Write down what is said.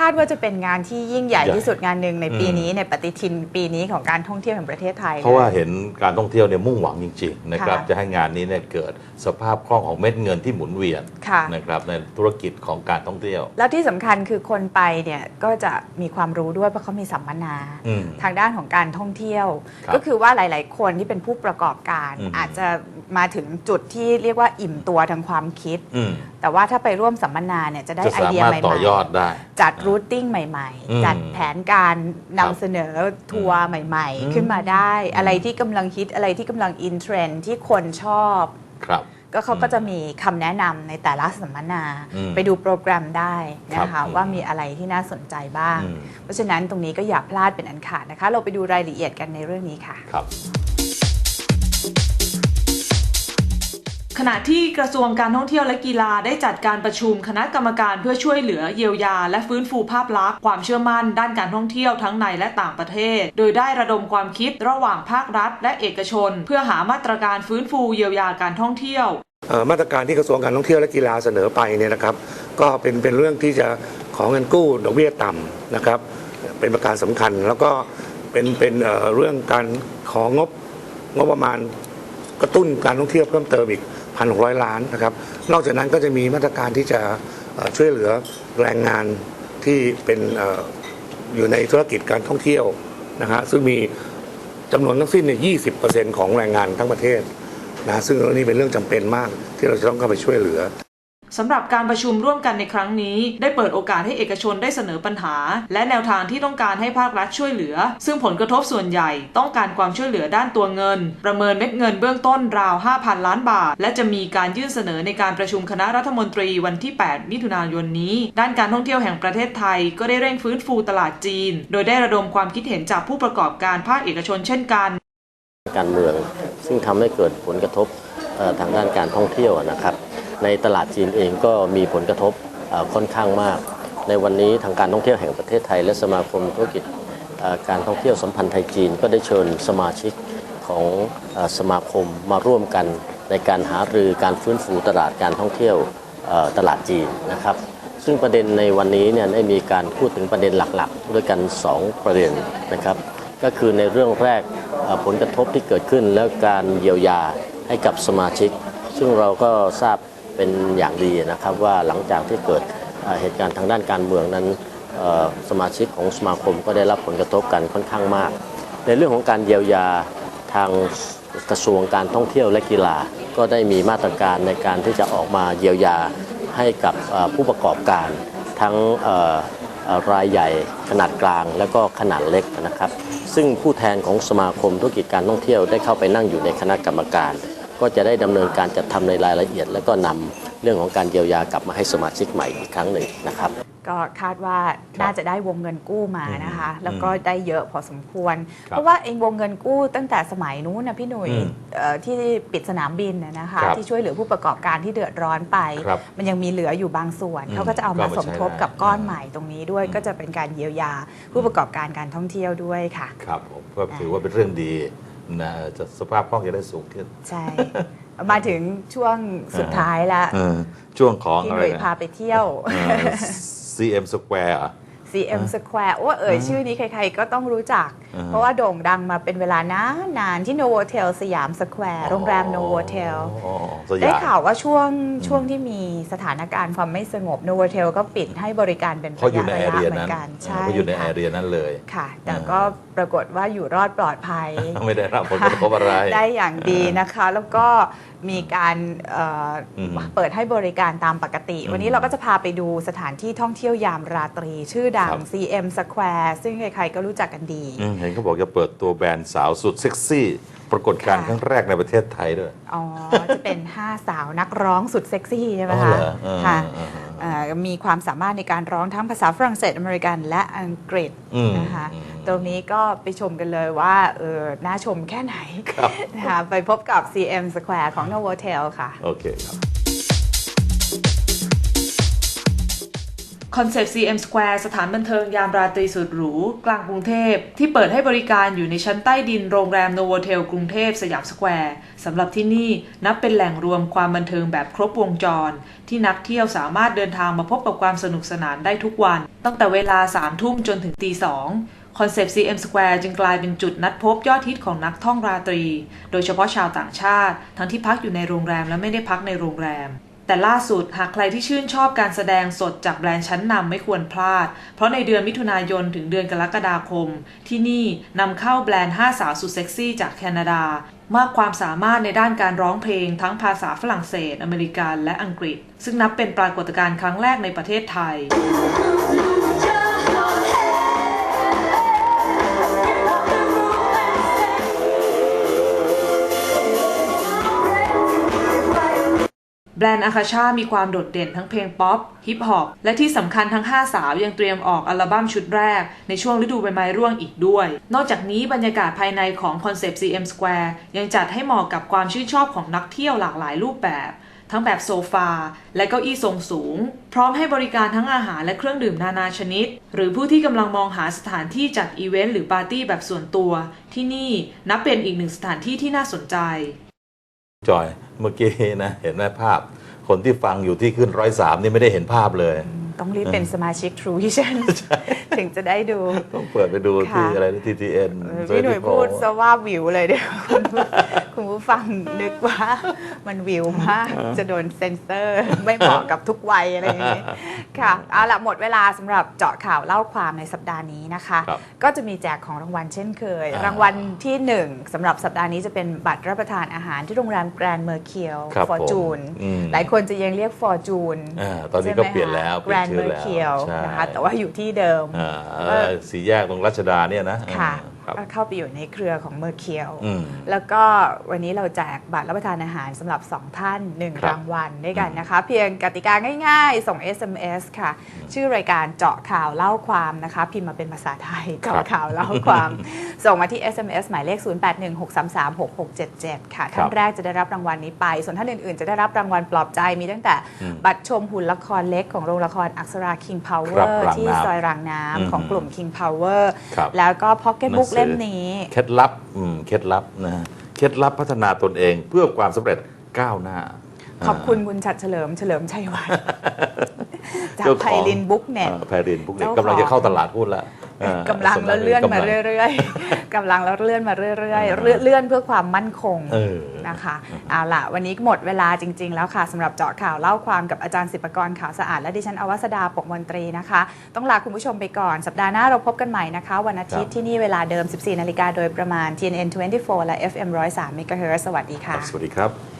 คาดว่าจะเป็นงานที่ยิ่งใหญ่ใหญ่ที่สุดงานหนึ่งในปีอืมนี้ในปฏิทินปีนี้ของการท่องเที่ยวแห่งประเทศไทย เพราะว่าลยเห็นการท่องเที่ยวเนี่ยมุ่งหวังจริงๆนะครับค่ะจะให้งานนี้เนี่ยเกิดสภาพคล่องของเม็ดเงินที่หมุนเวียนค่ะนะครับในธุรกิจของการท่องเที่ยว แล้วที่สำคัญคือคนไปเนี่ยก็จะมีความรู้ด้วยเพราะเขามีสัมมนาอืมทางด้านของการท่องเที่ยวครับก็คือว่าหลาย ๆ คนที่เป็นผู้ประกอบการอืมอาจจะมาถึงจุดที่เรียกว่าอิ่มตัวทางความคิดอืมแต่ว่าถ้าไปร่วมสัมมนาเนี่ยจะได้จะไอสาเดียมารถใหม่ต่อยอดได้ๆจัดรูทติ้งใหม่ อืมๆ จัดแผนการนำครับเสนอทัวร์ใหม่อืมๆขึ้นมาได้ อะไรที่กำลังฮิตอะไรที่กำลังอินเทรนด์ที่คนชอบ ครับ ก็เขาก็จะมีคำแนะนำในแต่ละสัมมนา อืมไปดูโปรแกรมได้นะครัคะบว่ามีอะไรที่น่าสนใจบ้าง อืม เพราะฉะนั้นตรงนี้ก็อย่าพลาดเป็นอันขาดนะคะ เราไปดูรายละเอียดกันในเรื่องนี้ค่ะ ครับ ขณะที่กระทรวงการท่องเที่ยวและกีฬาได้จัดการประชุมคณะกรรมการเพื่อช่วยเหลือเยียวยา และฟื้นฟูภาพลักษณ์ความเชื่อมั่นด้านการท่องเที่ยวทั้งในและต่างประเทศ โดยได้ระดมความคิดระหว่างภาครัฐ และเอกชน เพื่อหามาตรการฟื้นฟูเยียวยาการท่องเที่ยวมาตรการที่กระทรวงการท่องเที่ยวและกีฬาเสนอไปเนี่ยนะครับ ก็เป็นเป็นเรื่องที่จะขอเงินกู้ดอกเบี้ยต่ำนะครับ เป็นประการสำคัญแล้วก็เป็นเป็นเอ่อเรื่องการของงบงบประมาณกระตุ้นการท่องเที่ยวเพิ่มเติมอีก พันหกร้อยล้านนะครับ นอกจากนั้นก็จะมีมาตรการที่จะช่วยเหลือแรงงานที่เป็นอออยู่ในธุรกิจการท่องเที่ยวนะฮะซึ่งมีจำนวนทั้งสิ้นเนี่ย20%ของแรงงานทั้งประเทศนะซึ่งเรื่องนี้เป็นเรื่องจำเป็นมากที่เราจะต้องเข้าไปช่วยเหลือ สำหรับการประชุมร่วมกันในครั้งนี้ ได้เปิดโอกาสให้เอกชนได้เสนอปัญหา และแนวทางที่ต้องการให้ภาครัฐช่วยเหลือ ซึ่งผลกระทบส่วนใหญ่ ต้องการความช่วยเหลือด้านตัวเงิน ประเมินเม็ดเงินเบื้องต้นราว 5,000 ล้านบาท และจะมีการยื่นเสนอในการประชุมคณะรัฐมนตรีวันที่ 8 มิถุนายนนี้ ด้านการท่องเที่ยวแห่งประเทศไทย ก็ได้เร่งฟื้นฟูตลาดจีน โดยได้ระดมความคิดเห็นจากผู้ประกอบการภาคเอกชนเช่นกันการเมืองซึ่งทำให้เกิดผลกระทบทางด้านการท่องเที่ยวนะครับ ในตลาดจีนเองก็มีผลกระทบค่อนข้างมาก ในวันนี้ทางการท่องเที่ยวแห่งประเทศไทย และสมาคมธุรกิจการท่องเที่ยวสัมพันธ์ไทยจีน ก็ได้เชิญสมาชิกของสมาคมมาร่วมกันในการหารือการฟื้นฟูตลาดการท่องเที่ยวตลาดจีนนะครับ ซึ่งประเด็นในวันนี้เนี่ยได้มีการพูดถึงประเด็นหลักๆ ด้วยกัน 2 ประเด็นนะครับ ก็คือในเรื่องแรกผลกระทบที่เกิดขึ้นแล้วการเยียวยาให้กับสมาชิก ซึ่งเราก็ทราบ เป็นอย่างดีนะครับว่าหลังจากที่เกิดเหตุการณ์ทางด้านการเมืองนั้นสมาชิกของสมาคมก็ได้รับผลกระทบกันค่อนข้างมาก ในเรื่องของการเยียวยาทางกระทรวงการท่องเที่ยวและกีฬาก็ได้มีมาตรการในการที่จะออกมาเยียวยาให้กับผู้ประกอบการทั้งรายใหญ่ขนาดกลางและก็ขนาดเล็กนะครับ ซึ่งผู้แทนของสมาคมธุรกิจการท่องเที่ยวได้เข้าไปนั่งอยู่ในคณะกรรมการ ก็จะได้ดำเนินการจัดทำในรายละเอียด และก็นำเรื่องของการเยียวยากลับมาให้สมาชิกใหม่อีกครั้งหนึ่งนะครับก็คาดว่าน่าจะได้วงเงินกู้มานะคะ แล้วก็ได้เยอะพอสมควรครับเพราะว่าเองวงเงินกู้ตั้งแต่สมัยนู้นนะพี่หนุ่ยอืมเอ่อที่ปิดสนามบินนะนะคะครับที่ช่วยเหลือผู้ประกอบการที่เดือดร้อนไปครับมันยังมีเหลืออยู่บางส่วนอืมเขาก็จะเอามาก็เอามาสมทบใช้ได้กับก้อนอืมใหม่ตรงนี้ด้วยอืมก็จะเป็นการเยียวยาผู้ประกอบการการท่องเที่ยวด้วยค่ะ ครับผมก็ถือว่าเป็นเรื่องดี นะจะสภาพคล่องจะได้สูงขึ้น ใช่ มาถึงช่วงสุดท้ายละเออช่วงของพี่อะหไรนุ่ยนะพาไปเที่ยว เออ CM Square เหรอ CM Square โอ้เอ่ยชื่อนี้ใครๆก็ต้องรู้จักอ่าฮะเพราะว่าโด่งดังมาเป็นเวลานานนานๆที่ Novotel สยามสแควร์โรงแรม Novotel อ๋อสได้ยามข่าวว่าช่วงช่วงที่มีสถานการณ์ความไม่สงบ Novotel ก็ปิดให้บริการเป็นเพราะอยู่ในระแอยะเรียเหมือนั้นนกันใช่เพราะอยู่ในแอค่ะเรียนั้นเลยค่ะ แต่อ่าก็ปรากฏว่าอยู่รอดปลอดภัย ไม่ได้รับผลกระทบอะไรได้อย่างดีนะคะ แล้วก็ มีการเอ่ออม เปิดให้บริการตามปกติอืมวันนี้เราก็จะพาไปดูสถานที่ท่องเที่ยวยามราตรี ชื่อดัง ครับ CM Square ซึ่งใครๆก็รู้จักกันดี อืมเห็นเขาบอกจะเปิดตัวแบรนด์สาวสุดเซ็กซี่ ปรากฏการณ์ค่ะ ครั้งแรกในประเทศไทยด้วย อ๋อ จะเป็น 5 สาวนักร้องสุดเซ็กซี่ใช่ไหมอ๋อคะเหรอเออค่ะเออเออเอ่อ มีความสามารถในการร้องทั้งภาษาฝรั่งเศสอเมริกันและอังกฤษอืมนะคะอืมตรงนี้ก็ไปชมกันเลยว่าเออน่าชมแค่ไหนครับนะคะไปพบกับ CM Square ของ Novotel ค่ะ โอเคครับ คอนเซปต์ CM Square สถานบันเทิงยามราตรีสุดหรู กลางกรุงเทพ ที่เปิดให้บริการอยู่ในชั้นใต้ดินโรงแรมโนโวเทลกรุงเทพสยามสแควร์สำหรับที่นี่นับเป็นแหล่งรวมความบันเทิงแบบครบวงจร ที่นักเที่ยวสามารถเดินทางมาพบกับความสนุกสนานได้ทุกวัน ตั้งแต่เวลา3ทุ่มจนถึงตีสองคอนเซปต์ CM Square จึงกลายเป็นจุดนัดพบยอดฮิตของนักท่องราตรี โดยเฉพาะชาวต่างชาติ ทั้งที่พักอยู่ในโรงแรมและไม่ได้พักในโรงแรม แต่ล่าสุดหากใครที่ชื่นชอบการแสดงสดจากแบรนด์ชั้นนำไม่ควรพลาด เพราะในเดือนมิถุนายนถึงเดือนกรกฎาคม ที่นี่นำเข้าแบรนด์ 5 สาวสุดเซ็กซี่จากแคนาดามากความสามารถในด้านการร้องเพลงทั้งภาษาฝรั่งเศส อเมริกันและอังกฤษ ซึ่งนับเป็นปรากฏการณ์ครั้งแรกในประเทศไทย แบรนด์อาคาชามีความโดดเด่นทั้งเพลงป๊อป ฮิปฮอป และที่สำคัญทั้ง 5 สาวยังเตรียมออกอัลบั้มชุดแรก ในช่วงฤดูใบไม้ร่วงอีกด้วย นอกจากนี้บรรยากาศภายในของคอนเซปต์ CM Square ยังจัดให้เหมาะกับความชื่นชอบของนักเที่ยวหลากหลายรูปแบบทั้งแบบโซฟา และเก้าอี้ทรงสูง พร้อมให้บริการทั้งอาหารและเครื่องดื่มนานาชนิด หรือผู้ที่กำลังมองหาสถานที่จัดอีเวนต์หรือปาร์ตี้แบบส่วนตัว ที่นี่นับเป็นอีกหนึ่งสถานที่ที่น่าสนใจ จอยเมื่อกี้นะเห็นไหมภาพ คนที่ฟังอยู่ที่ขึ้นร้อยสามนี่ไม่ได้เห็นภาพเลย ต้องรีบเป็นสมาชิก True Vision ถึงจะได้ดู ต้องเปิดไปดูที่ค่ะอะไรนะ TTN เออพี่หนุ่ยพูดซะว่าวิวเลยเดี๋ยวคุณผู้คุณผู้ฟังนึกว่ามันวิวมาก จะโดนเซ็นเซอร์ไม่เหมาะกับทุกวัยอะไรอย่างนี้ค่ะเอาละหมดเวลาสำหรับเจาะข่าวเล่าความในสัปดาห์นี้นะคะครับก็จะมีแจกของรางวัลเช่นเคยอ่ารางวัลที่หนึ่งสำหรับสัปดาห์นี้จะเป็นบัตรรับประทานอาหารที่โรงแรมแกรนด์เมอร์เคียวครับฟอร์จูนผมอืมหลายคนจะยังเรียกฟอร์จูนอ่าตอนนี้ก็เปลี่ยนแล้วแกรนด์เปเมลี่อยนร์ชื่เคียวใช่นะคะแต่ว่าอยู่ที่เดิมอ่าเอ่อสี่แยกตรงรัชดาเนี่ยนะค่ะครับ ก็เข้าไปอยู่ในเครือของเมอร์เคียวอืมแล้วก็วันนี้เราแจกบัตรรับประทานอาหารสำหรับ 2 ท่านครั1บรางวัลด้วยกันนะคะ เพียงกติกาง่ายๆ ส่ง SMS ค่ะ ชื่อรายการเจาะข่าวเล่าความนะคะ พิมพ์มาเป็นภาษาไทยเจาะข่าวเล่าความ ส่งมาที่ SMS หมายเลข 0816336677 ค่ะท่านแรกจะได้รับรางวัลนี้ไป ส่วนท่านอื่นๆ จะได้รับรางวัลปลอบใจมีตั้งแต่อืมบัตรชมหุ่นละครเล็กของโรงละครอักษรา King ครับ Power รางน้ำที่ซอยรางน้ำของอืมกลุ่ม King Power ครับแล้วก็พ็อกเก็ตบุ๊กหนังสือเล่มนี้เคล็ดลับอืมเคล็ดลับนะฮะเคล็ดลับพัฒนาตนเองเพื่อความสำเร็จก้าวหน้า ขอบคุณคุณชัดเฉลิมเฉลิมชัยวัฒน์จากเจ้ไพลินบุ๊กเน็ตอ่าไพรินบุ๊กเน็ตเจ้าของกำลังจะเข้าตลาดพูดแล้วอ่ากำลังแล้วเลื่อนมาำลังเรื่อยๆกำลังแล้วเลื่อนมาเรื่อยเออๆเลื่อนเลื่อนเพื่อความมั่นคงเออนะคะเอาล่ะวันนี้หมดเวลาจริง ๆ แล้วค่ะสำหรับเจาะข่าวเล่าความกับอาจารย์ศิปกรขาวสะอาดและดิฉันอวสดาปกมนตรีนะคะ ต้องลาคุณผู้ชมไปก่อน สัปดาห์หน้าเราพบกันใหม่นะคะ วันอาทิตย์ที่นี่เวลาเดิม 14 นาฬิกาโดยประมาณ TNN 24 และ FM 103 MHz สวัสดีคค่ะรับสวัสดีครับ